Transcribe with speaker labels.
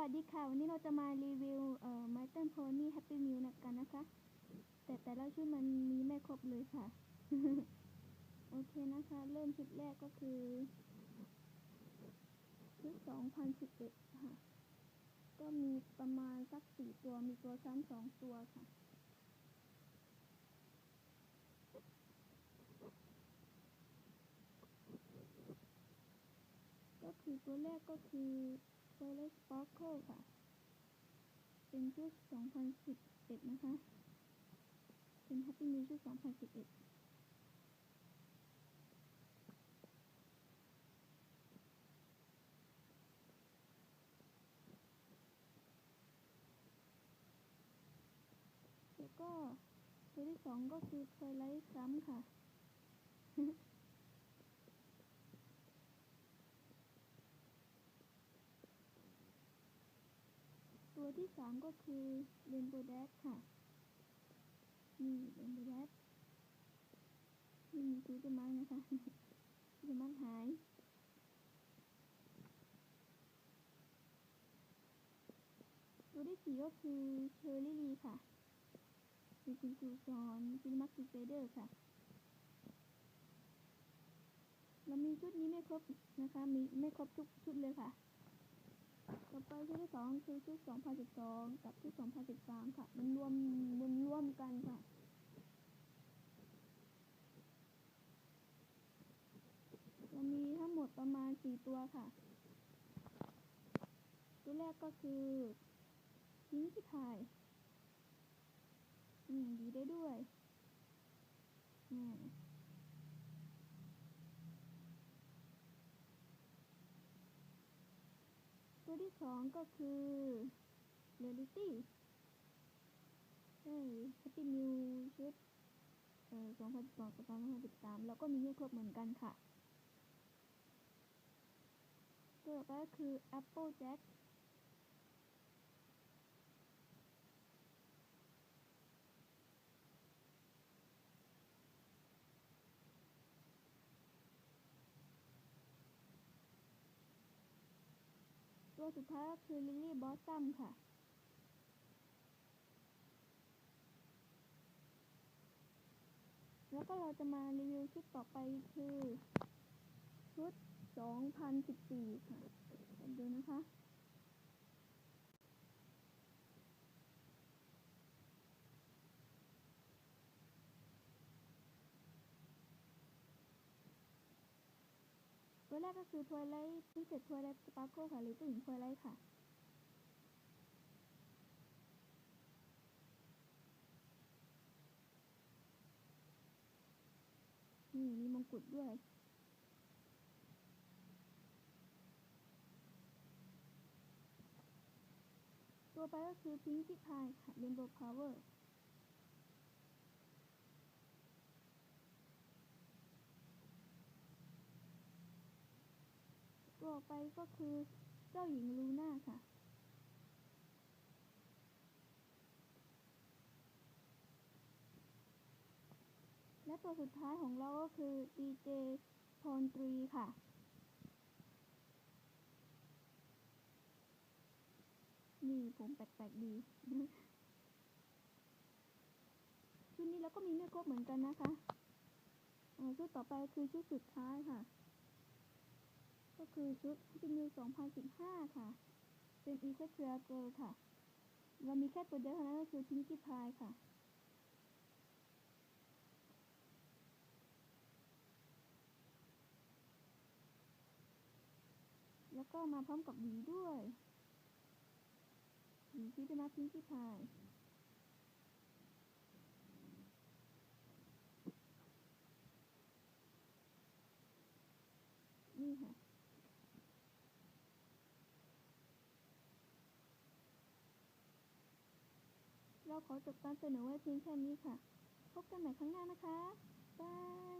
Speaker 1: วัสดีค่ะ วันนี้เราจะมารีวิวเอ่อ My t o n Pony Happy Meal นะกันนะคะ แต่แต่ละชุดมันมีไม่ครบเลยค่ะ โอเคนะคะ เริ่มชุดแรกก็คือชุด2011ค่ะ ก็มีประมาณสักสี่ตัวมีตัวซ้ำสองตัวค่ะ ก็คือตัวแรกก็คือ Toilet Sparkle ค่ะ เป็นชุด 2011 นะคะ เป็น Happy Meal ชุด 2011แล้วก็ตัวที่สองก็คือ Twilight ซ้ำค่ะ ตัวที่สามก็คือ Rainbow Dash ค่ะ นี่ Rainbow Dash นี่มีซื้อจะมังนะคะจะมังหายตัวที่สี่ก็คือเชอร์รี่ลีค่ะมีคุณครูสอนฟิลมักซิเซเดอร์ค่ะ เรามีชุดนี้ไม่ครบนะคะ มีไม่ครบทุกชุดเลยค่ะ ต่อไปชุดที่สองคือชุด2012กับชุด2013ค่ะ มันรวมมันร่วมกันค่ะเรามีทั้งหมดประมาณ4ตัวค่ะ ตัวแรกก็คือพิงค์พายอืมดีได้ด้วยอืม ตัวที่สองก็คือ Reality ใช่ Happy Meal ชุดเอ่อ2012กับ2013แล้วก็มีให้ครบเหมือนกันค่ะ ตัวต่อไปก็คือ Apple Jack ตัวสุดท้ายก็คือลิลลี่บอสตัมค่ะ แล้วก็เราจะมารีวิวชุดต่อไปคือ ชุด 2014 ค่ะดูนะคะ ตัวแรกก็คือทวายไลท์พิเศษทวายไลท์สปาร์โกค่ะหรือผู้หญิงทวายไลท์ค่ะ นี่มีมงกุฎด้วยตัวไปก็คือพิงค์ที่พายค่ะเรนโบว์พาเวอร์ ตัวไปก็คือเจ้าหญิงลูน่าค่ะ และตัวสุดท้ายของเราก็คือ DJ พรตรีค่ะนี่ผมแปลกๆดี ชุดนี้แล้วก็มีไม่ครบเหมือนกันนะคะชุดต่อไปคือชุดสุดท้ายค่ะ คือชุดที่มี2015 ค่ะ เป็น e q u e s t r i a Girl ค่ะ เรามีแค่ตัวเดียวเท่านั้นก็คือ Pinkie Pie ค่ะ แล้วก็มาพร้อมกับหวีด้วยหวีที่จะมาพิงกี้พายนี่ค่ะ เราขอจบการเสนอไว้เพียงแค่นี้ค่ะ พบกันใหม่ครั้งหน้านะคะ บาย